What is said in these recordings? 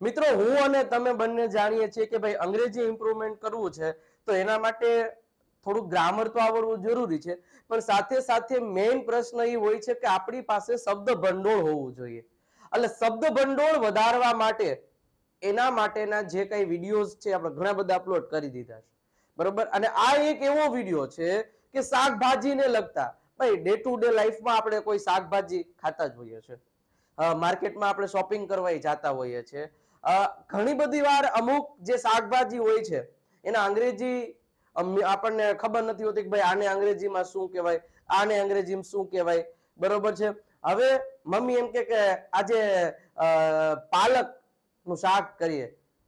મિત્રો, હું અને તમે બંને જાણીએ છીએ કે ભાઈ અંગ્રેજી ઇમ્પ્રુવમેન્ટ કરવું છે, તો એના માટે થોડું ગ્રામર તો આવડવું જરૂરી છે, પણ સાથે સાથે મેઇન પ્રશ્ન એ હોય છે કે આપણી પાસે શબ્દ ભંડોળ હોવું જોઈએ. એટલે શબ્દ ભંડોળ વધારવા માટે, એના માટેના જે કઈ વિડીયોઝ છે, આપણે ઘણા બધા અપલોડ કરી દીધા છે. બરોબર? અને આ એક એવો વીડિયો છે કે શાકભાજીને લગતા. ભાઈ ડે ટુ ડે લાઈફમાં આપણે કોઈ શાકભાજી ખાતા જ હોઈએ છીએ. માર્કેટમાં આપણે શોપિંગ કરવા જતા હોઈએ છીએ. ઘણી બધી વાર અમુક જે શાકભાજી હોય છે, એના અંગ્રેજી આપણને ખબર નથી હોતી કે ભાઈ આને અંગ્રેજીમાં શું કહેવાય, આને અંગ્રેજીમાં શું કહેવાય, બરોબર છે? હવે મમ્મી એમ કે આજે પાલકનું શાક કરીએ,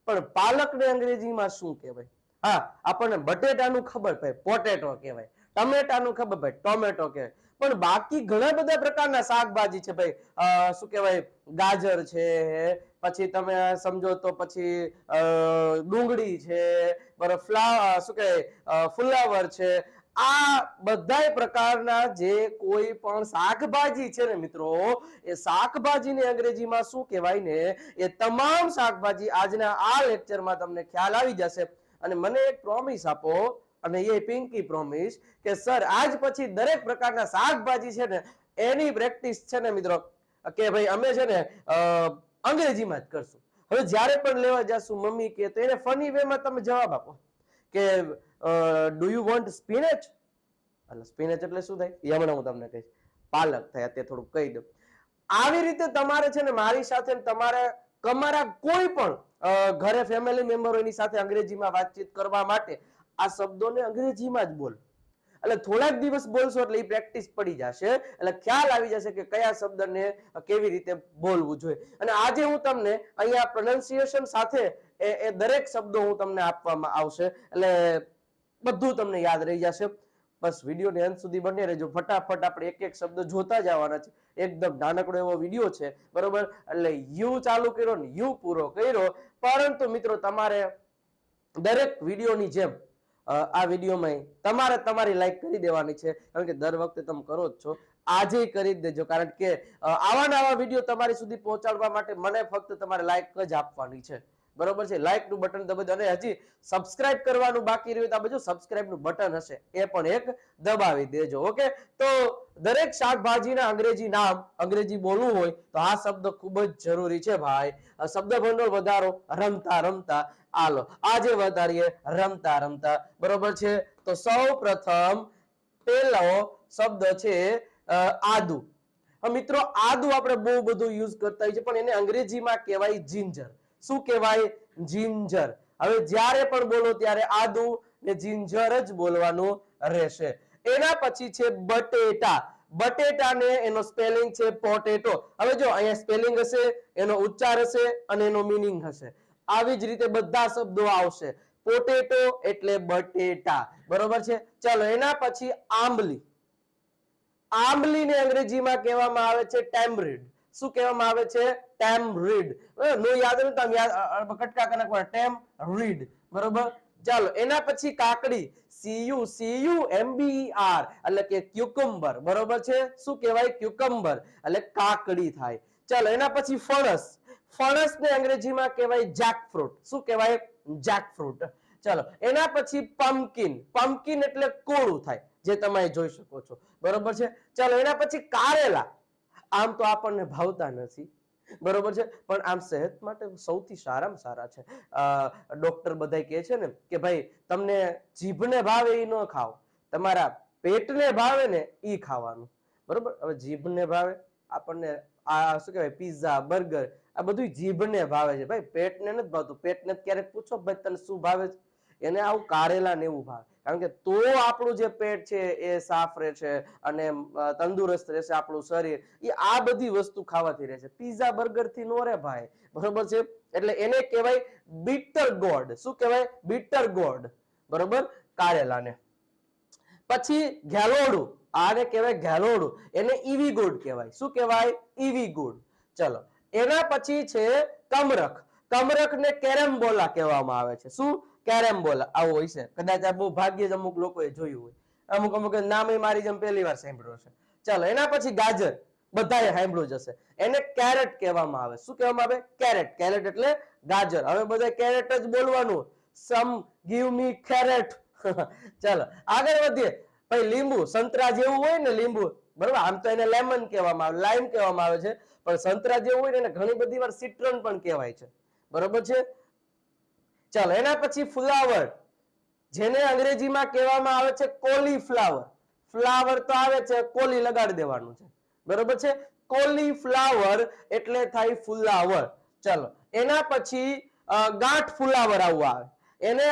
પણ પાલકને અંગ્રેજીમાં શું કહેવાય? હા, આપણને બટેટાનું ખબર ભાઈ, પોટેટો કહેવાય, ટમેટાનું ખબર ભાઈ, ટોમેટો કહેવાય, પણ બાકી ઘણા બધા પ્રકારના શાકભાજી છે ભાઈ શું કહેવાય, ગાજર છે પછી તમે સમજો તો પછી ડુંગળી છે બરાબર ફ્લાવર શું કહેવાય ફુલાવર છે આ બધાય પ્રકારના જે કોઈ પણ શાકભાજી છે ને મિત્રો એ શાકભાજીને અંગ્રેજીમાં શું કહેવાય ને એ તમામ શાકભાજી આજના આ લેક્ચરમાં તમને ખ્યાલ આવી જશે. અને મને એક પ્રોમિસ આપો અને એ પિંકી પ્રોમિસ કે સર આજ પછી દરેક પ્રકારના શાકભાજી છે ને એની પ્રેક્ટિસ છે ને મિત્રો કે ભાઈ અમે છે ને અ, અંગ્રેજીમાં જ કરશું. હવે જ્યારે પણ લેવા જશું મમ્મી કે તો એને ફની વેમાં તમે જવાબ આપો. કે ડુ યુ વોન્ટ સ્પિનેચ એટલે સ્પિનેચ એટલે શું થાય? હમણાં હું તમને કહીશ. પાલક થાય, અત્યારે થોડુંક કહી દઉં. આવી રીતે તમારે છે ને મારી સાથે તમારે તમારા કોઈ પણ ઘરે ફેમિલી મેમ્બરોની સાથે અંગ્રેજીમાં વાતચીત કરવા માટે આ શબ્દોને અંગ્રેજીમાં જ બોલ. એટલે થોડાક દિવસ બોલશો એટલે એ પ્રેક્ટિસ પડી જશે. એટલે ખ્યાલ આવી જશે કે કયા શબ્દને કેવી રીતે બોલવું જોઈએ. અને આજે હું તમને અહીંયા પ્રોનાઉન્સિએશન સાથે એ દરેક શબ્દો હું તમને આપવામાં આવશે. એટલે બધું તમને યાદ રહી જશે. બસ વિડીયોને અંત સુધી બને રહેજો. ફટાફટ આપણે એક એક શબ્દ જોતા જવાના છે. એકદમ નાનકડો એવો વીડિયો છે. બરોબર? એટલે યુ ચાલુ કર્યો ને યુ પૂરો કર્યો. પરંતુ મિત્રો, તમારે દરેક વિડીયોની જેમ આ વિડીયોમાં તમારે તમારી લાઈક કરી દેવાની છે. કારણ કે દર વખતે તમે કરો જ છો. આજે કરી દેજો. કારણ કે આવા નવા વીડિયો તમારી સુધી પહોંચાડવા માટે મને ફક્ત તમારે લાઈક જ આપવાની છે. બરોબર છે? લાઈકનું બટન દબાવી અને હજી સબસ્ક્રાઇબ કરવાનું બાકી રહ્યું તો આ બાજુ સબસ્ક્રાઇબનું બટન હશે. એ પણ એક દબાવી દેજો. ઓકે? તો દરેક શાકભાજીના અંગ્રેજી નામ, અંગ્રેજી બોલવું હોય તો આ શબ્દ ખૂબ જ જરૂરી છે ભાઈ. શબ્દ ભંડોળ વધારો રમતા રમતા આલો. આજે વધારીએ રમતા રમતા. બરોબર છે? તો સૌ પ્રથમ પેલો શબ્દ છે આદુ. મિત્રો, આદુ આપણે બહુ બધું યુઝ કરતા હોઈએ છીએ, પણ એને અંગ્રેજીમાં કહેવાય જિંજર. શું કહેવાય? જિંજર. હવે જ્યારે પણ બોલો ત્યારે આદુ ને જિંજર જ બોલવાનું રહેશે. એના પછી છે બટેટા. બટેટાને એનો સ્પેલિંગ છે પોટેટો હવે જો અહીંયા સ્પેલિંગ હશે, એનો ઉચ્ચાર હશે અને એનો મિનિંગ હશે. આવી જ રીતે બધા શબ્દો આવશે. પોટેટો એટલે બટેટા. બરોબર છે? ચાલો, એના પછી આંબલી. આંબલીને અંગ્રેજીમાં કહેવામાં આવે છે ટેમરીડ. શું કહેવામાં આવે છે? ટેમરીડ. નો યાદ નથી તમે કટકા નાખવાના. ટેમ રીડ બરોબર? ચાલો, એના પછી કાકડી. સીયુ સીયુ એમબીઆર એટલે કે ક્યુકમ્બર બરોબર છે? શું કહેવાય? ક્યુકમ્બર એટલે કાકડી થાય. ચાલો, એના પછી ફણસ. ફણસને અંગ્રેજીમાં કહેવાય જેકફ્રૂટ. શું કહેવાય? જેકફ્રૂટ. ચાલો, એના પછી પમ્પકિન. પમ્પકિન એટલે કોળું થાય, જે તમે જોઈ શકો છો. બરોબર છે? ચાલો, એના પછી કારેલા. આમ તો આપણને ભાવતા નથી. બરોબર છે? પણ આમ સેહત માટે સૌથી સારામાં સારા છે. ડોક્ટર બધા કહે છે ને, કે ભાઈ, તમને જીભને ભાવે એ ન ખાઓ. તમારા પેટને ભાવે ને એ ખાવાનું. બરોબર? હવે જીભને ભાવે, આપણને આ શું કહેવાય પીઝા બર્ગર આ બધું જીભને ભાવે છે. ભાઈ, પેટને નથી ભાવતું. પેટને ક્યારેક પૂછો ભાઈ, તને શું ભાવે છે? એને આવું કારેલા ને એવું ભાવે. કારણ કે તો આપણું જે પેટ છે એ સાફ રહે છે અને તંદુરસ્ત રહેશે આપણું શરીર. એ આ બધી વસ્તુ ખાવાથી રહેશે પીઝા બર્ગરથી નો રે ભાઈ. બરોબર છે? એટલે એને કહેવાય બીટર ગોડ શું કહેવાય? બીટર ગોડ બરોબર? કારેલાને. પછી ઘેલોડું. આને કહેવાય ઘેલોડું. એને ઈવી ગુડ કહેવાય. શું કહેવાય? ઈવી ગુડ ચલો. એના પછી છે કમરખ. કમરખને કેરેમ્બોલા કહેવામાં આવે છે. શું? કેરમબોલા. આવું હોય છે. કદાચ આ બહુ ભાગ્યે જ અમુક લોકોએ જોયું હોય. અમુક અમુક નામે મારી જેમ પહેલી વાર સાંભળ્યો છે. ચાલો, એના પછી ગાજર. બધાએ સાંભળ્યું જશે એને કેરેટ કહેવામાં આવે. શું કહેવામાં આવે? કેરેટ. કેરેટ એટલે ગાજર. હવે બધા કેરેટ જ બોલવાનું સમ, ગીવ મી કેરેટ. ચાલો, આગળ વધીએ. ભાઈ, લીંબુ, સંતરા જેવું હોય ને લીંબુ, બરોબર? આમ તો એને લેમન કહેવામાં આવે લાઈમ કહેવામાં આવે છે. પણ સંતરા જેવું હોય ને એને ઘણી બધી વાર સિટ્રન પણ કહેવાય છે. બરોબર છે? ચાલો, એના પછી ફ્લાવર જેને અંગ્રેજીમાં કહેવામાં આવે છે કોલીફ્લાવર ફ્લાવર તો આવે છે, કોલી લગાડી દેવાનું છે. બરોબર છે? કોલીફ્લાવર એટલે થાય ફુલાવર. ચાલો, એના પછી ગાંઠ ફુલાવર આવું આવે. એને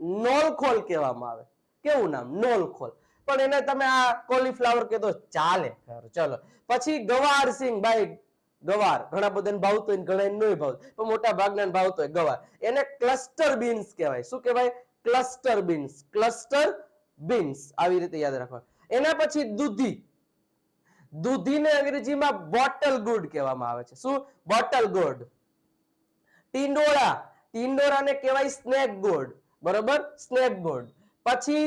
નોલખોલ કહેવામાં આવે. કેવું નામ? નોલખોલ. પણ એને તમે આ કોલીફ્લાવર કહેતો ચાલે. ચલો. પછી ગવાર સિંગ ભાઈ ગવાર. ઘણા બધાને ભાવતો હોય ઘણા નહીં ભાવતો પણ મોટા ભાગના ભાવતો હોય ગવાર. એને ક્લસ્ટર બીન્સ કહેવાય. શું કહેવાય? ક્લસ્ટર બીન્સ ક્લસ્ટર બીન્સ આવી રીતે યાદ રાખવા એના પછી દૂધી. દૂધીને અંગ્રેજીમાં બોટલ ગુડ કહેવામાં આવે છે. શું? બોટલ ગુડ ટીંડોળા. ટીંડોળાને કહેવાય સ્નેક ગોડ બરોબર? સ્નેપ ગોડ પછી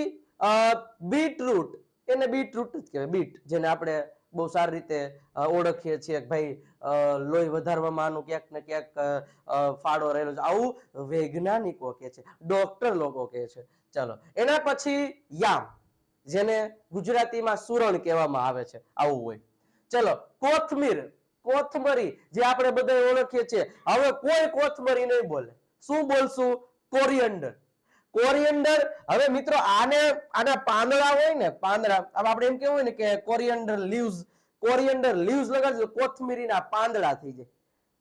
બીટરૂટ. એને બીટરૂટ જ કહેવાય, બીટ, જેને આપણે બહુ સારી રીતે ઓળખીએ છીએ ભાઈ લોહી વધારવામાં આનું ક્યાંક ને ક્યાંક ફાળો રહેલો છે. આવું વૈજ્ઞાનિકો કહે છે, ડોક્ટર લોકો કહે છે. ચાલો, એના પછી યામ, જેને ગુજરાતીમાં સુરણ કહેવામાં આવે છે. આવું હોય. ચલો, કોથમીર, કોથમરી, જે આપણે બધા ઓળખીએ છીએ. હવે કોઈ કોથમરી નહીં બોલે. શું બોલશું? કોરિયન્ડર. કોરિયન્ડર. હવે મિત્રો આને, આના પાંદડા હોય ને, પાંદડા આપણે એમ કેવું હોય ને કે કોરિયન્ડર લીવ્સ કોરિયન્ડર લીવ્સ લગાડજો, કોથમીરીના પાંદડા થઈ જાય.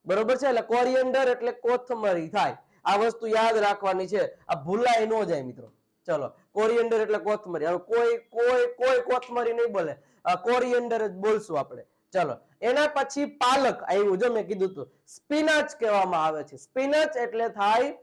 બરોબર છે? એટલે કોરિયન્ડર એટલે કોથમરી થાય. આ વસ્તુ યાદ રાખવાની છે. આ ભૂલાય ન જાય મિત્રો. ચલો, કોરિયન્ડર એટલે કોથમરી. હવે કોઈ કોઈ કોઈ કોથમરી નહીં બોલે. કોરિયન્ડર જ બોલશું આપણે. ચલો, એના પછી પાલક આવ્યું. જો મેં કીધું હતું સ્પિનાચ કહેવામાં આવે છે. સ્પિનાચ એટલે થાય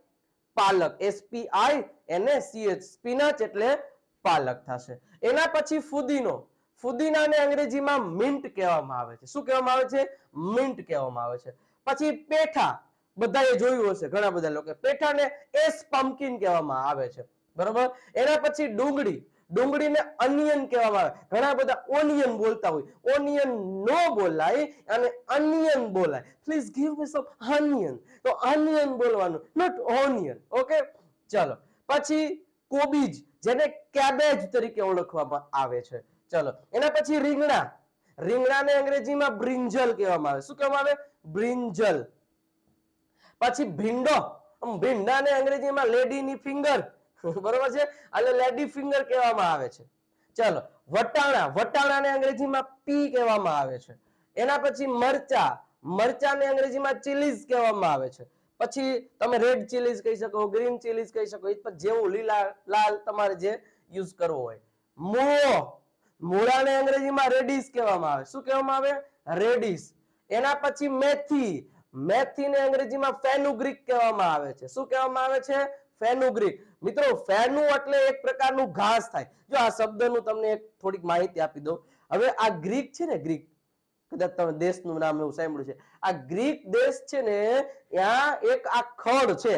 પાલક એસપી આઈ એને સીએચ સ્પિનાચ એટલે પાલક થશે. એના પછી ફુદીનો. ફુદીનાને અંગ્રેજીમાં મિન્ટ કહેવામાં આવે છે. શું કહેવામાં આવે છે? મિન્ટ કહેવામાં આવે છે. પછી પેઠા. બધાએ જોયું હશે, ઘણા બધા લોકો. પેઠાને એસ પમ્પકિન કહેવામાં આવે છે. બરોબર? એના પછી ડુંગળી. ડુંગળીને અનિયન કહેવામાં આવે. ઘણા બધા ઓનિયન બોલતા હોય. ઓનિયન નો બોલાય અને અનિયન બોલાય. Please give me some onion તો અનિયન બોલવાનું. નોટ ઓનિયન ઓકે ચલો. પછી કોબીજ, જેને કેબેજ તરીકે ઓળખવામાં આવે છે. ચલો. એના પછી રીંગણા. રીંગણાને અંગ્રેજીમાં બ્રિંજલ કહેવામાં આવે. શું કહેવામાં આવે? બ્રિંજલ પછી ભીંડો. ભીંડાને અંગ્રેજીમાં લેડીની ફિંગર બરોબર છે? એટલે લેડી ફિંગર કહેવામાં આવે છે. ચલો, વટાણા, વટાણાને અંગ્રેજીમાં પી કહેવામાં આવે છે. એના પછી મરચા, મરચાને અંગ્રેજીમાં ચીલીઝ કહેવામાં આવે છે. પછી તમે રેડ ચીલીઝ કહી શકો ગ્રીન ચીલીઝ કહી શકો, એ જેવું લીલા, લાલ તમારે જે યુઝ કરવો હોય. મૂળો, મૂળાને અંગ્રેજીમાં રેડિસ કહેવામાં આવે. શું કહેવામાં આવે? રેડિસ એના પછી મેથી, મેથીને અંગ્રેજીમાં ફેનુગ્રીક કહેવામાં આવે છે. શું કહેવામાં આવે છે? ફેનુગ્રીક મિત્રો ફેનુ એટલે એક પ્રકારનું ઘાસ થાય. જો આ શબ્દનું તમને એક થોડીક માહિતી આપી દઉં. હવે આ ગ્રીક છે ને, ગ્રીક, કદાચ તમે દેશનું નામ એવું સાંભળ્યું છે. આ ગ્રીક દેશ છે ને, ત્યાં એક આ ખડ છે.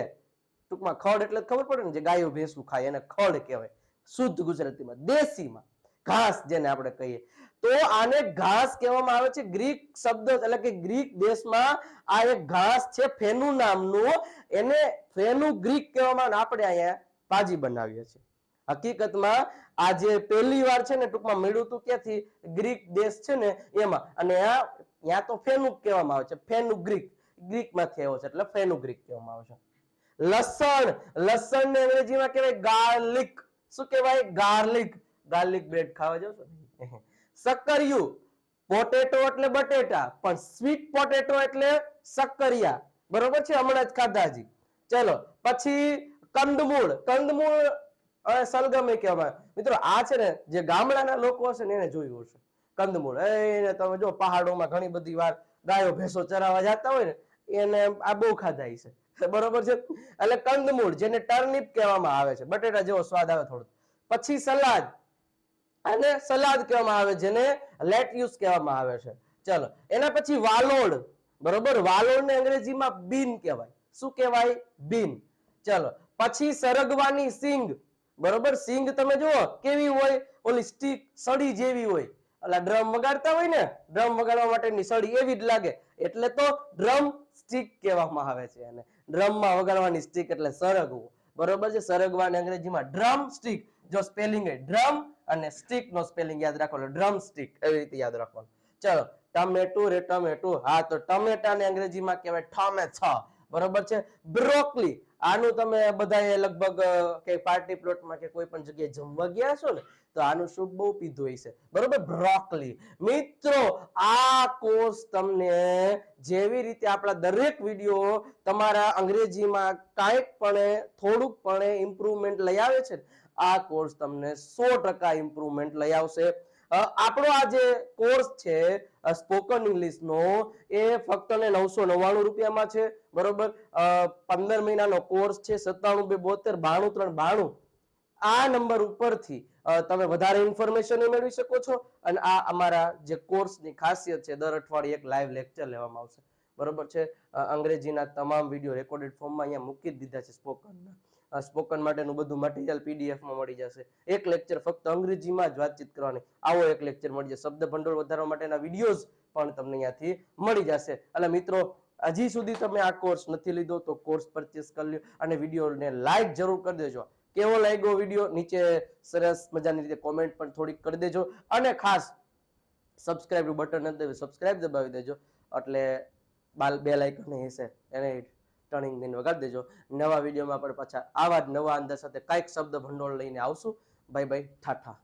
ટૂંકમાં ખડ એટલે ખબર પડે ને, જે ગાયો ભેંસું ખાય, એને ખડ કહેવાય. શુદ્ધ ગુજરાતીમાં, દેશીમાં. ઘાસ જેને આપણે કહીએ. તો આને ઘાસ કહેવામાં આવે છે. ગ્રીક શબ્દ એટલે કે ગ્રીક દેશમાં આ એક ઘાસ છે, ફેનુ નામનું. એને ફેનુ ગ્રીક કહેવામાં આપણે અહીંયા ભાજી બનાવીએ છીએ. હકીકતમાં આ જે પહેલી વાર છે ને ટૂંકમાં મેળવું હતું ક્યાંથી? ગ્રીક દેશ છે ને એમાં. અને આ ત્યાં તો ફેનુક કહેવામાં આવે છે. ફેનુ ગ્રીક. ગ્રીકમાંથી આવ્યો છે એટલે ફેનુ ગ્રીક કહેવામાં આવે છે. લસણ. લસણ ને અંગ્રેજીમાં કહેવાય ગાર્લિક. શું કહેવાય? ગાર્લિક. ગાર્લિક બ્રેડ ખાવા જાવ છો સક્કરિયું પોટેટો એટલે બટેટા, પણ સ્વીટ પોટેટો એટલે સક્કરિયા બરોબર છે? હમણાં જ ખાધાજી. ચલો, પછી કંદમૂળ. કંદમૂળ સલગમ કહેવાય. મિત્રો, આ છે ને, જે ગામડાના લોકો હશે ને, એને જોયું હશે. કંદમૂળ. એને તમે જો, પહાડોમાં ઘણી બધી વાર ગાયો, ભેંસો ચરાવવા જતા હોય ને, એને આ બહુ ખાધા છે. બરોબર છે? એટલે કંદમૂળ, જેને ટર્નિપ કહેવામાં આવે છે. બટેટા જેવો સ્વાદ આવે થોડો પછી સલાદ. અને સલાદ કહેવામાં આવે, જેને લેટ્યુસ કહેવામાં આવે છે. ચલો, એના પછી વાલોડ, બરોબર? વાલોડને અંગ્રેજીમાં બીન કહેવાય. શું કહેવાય? બીન. ચલો, પછી સરગવાની સિંગ, બરોબર? સિંગ તમે જુઓ, કેવી હોય? ઓલી સ્ટીક સળી જેવી હોય. એટલે ડ્રમ વગાડતા હોય ને, ડ્રમ વગાડવા માટેની સળી એવી જ લાગે. એટલે તો ડ્રમ સ્ટીક કહેવામાં આવે છે એને. ડ્રમમાં વગાડવાની સ્ટીક એટલે સરગવું. બરોબર છે? સરગવાને અંગ્રેજીમાં ડ્રમ સ્ટીક જો સ્પેલિંગ હોય, ડ્રમ અને સ્ટીક નો સ્પેલિંગ યાદ રાખો ડ્રમ સ્ટીક એવી રીતે યાદ રાખવાનું. ચલો ટમેટું રે ટમેટું. હા તો ટમેટાને અંગ્રેજીમાં કહેવાય છ. બરોબર છે? બ્રોકલી. આનું તમે બધાએ લગભગ કે પાર્ટી પ્લોટમાં કે કોઈ પણ જગ્યાએ જમવા ગયા છો ને તો આનું સૂપ બહુ પીધું હોય છે. બરોબર? બ્રોકલી. મિત્રો આ કોર્સ તમને જેવી રીતે આપણા દરેક વીડિયો તમારા અંગ્રેજીમાં કાંઈક પણ થોડુંક પણ ઇમ્પ્રુવમેન્ટ લઈ આવે છે ને, આ કોર્સ તમને સો ટકા ઇમ્પ્રુવમેન્ટ લઈ આવશે. આપણો આ જે કોર્સ છે સ્પોકન ઇંગ્લિશનો એ ફક્ત ને નવસો નવ્વાણું રૂપિયામાં છે, બરોબર? પંદર મહિનાનો કોર્સ છે, સત્તાણું બે બોતેર, બાણું ત્રણ બાણું. આ નંબર ઉપરથી તમે વધારે ઇન્ફોર્મેશન મેળવી શકો છો અને આ અમારા જે કોર્સની ખાસિયત છે, દર અઠવાડિયે એક લાઈવ લેક્ચર લેવામાં આવશે. બરોબર છે? અંગ્રેજીના તમામ વીડિયો રેકોર્ડેડ ફોર્મમાં અહીંયા મૂકી દીધા છે સ્પોકનના સ્પોકન માટેનું બધું મટીરિયલ પીડીએફમાં મળી જશે. એક લેક્ચર ફક્ત અંગ્રેજીમાં જ વાતચીત કરવાની. આવો એક લેક્ચર મળી જશે શબ્દ ભંડોળ વધારવા માટેના વિડીયોઝ પણ તમને અહીંયાથી મળી જશે. એટલે મિત્રો, હજી સુધી તમે આ કોર્સ નથી લીધો તો કોર્સ પરચેસ કરી લ્યો અને વિડીયોને લાઈક જરૂર કરી દેજો. કેવો લાગ્યો વીડિયો નીચે સરસ મજાની રીતે કોમેન્ટ પણ થોડીક કરી દેજો. અને ખાસ સબસ્ક્રાઇબ બટન નથી દેવું સબસ્ક્રાઇબ દબાવી દેજો. એટલે બાલ બે લાઇકન હશે. એને ટર્નિંગ દિન વગાડી દેજો. નવા વિડીયોમાં પણ પાછા આવા જ નવા અંદર સાથે કાંઈક શબ્દ ભંડોળ લઈને આવશું. Bye bye ઠાઠા.